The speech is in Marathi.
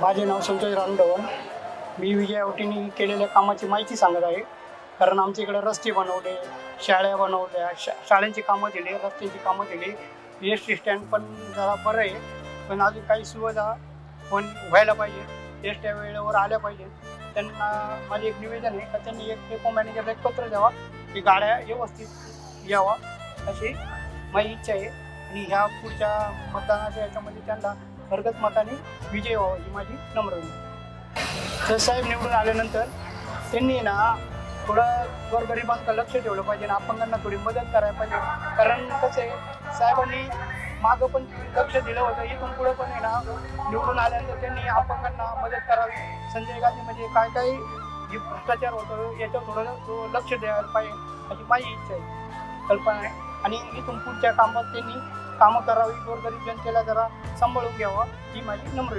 माझे नाव संतोष रामडवन मी विजय औटीने केलेल्या कामाची माहिती सांगत आहे. कारण आमच्या इकडे रस्ते बनवले शाळ्या बनवल्या शा शाळांची कामं दिली रस्त्यांची कामं दिली. एस टी स्टँड पण जरा बरं आहे. पण अजून काही सुविधा पण व्हायला पाहिजे. एस ट्या वेळेवर आल्या पाहिजे. त्यांना माझे एक निवेदन आहे का त्यांनी एक डेपो मॅनेजरला एक पत्र द्यावा की गाड्या व्यवस्थित यावा अशी माझी इच्छा आहे. आणि ह्या पुढच्या मतदानाच्या याच्यामध्ये त्यांना भरगत मताने विजय व्हावा ही माझी नम्र विनंती. तर साहेब निवडून आल्यानंतर त्यांनी ना थोडं गोरगरिबांचं लक्ष ठेवलं पाहिजे आणि अपंगांना थोडी मदत करायला पाहिजे. कारण कसं आहे साहेबांनी मागं पण लक्ष दिलं होतं इथून पुढे पण आहे ना निवडून आल्यानंतर त्यांनी अपंगांना मदत करावी. संजय गांधी म्हणजे काय काय जे भ्रष्टाचार होतं याच्यावर थोडं तो लक्ष द्यायला पाहिजे अशी माझी इच्छा आहे. कल्पना आहे. आणि इथून पुढच्या कामात त्यांनी कामं करावी गोरगरीब जनतेला जरा सांभाळून घ्यावं ही माझी नम्र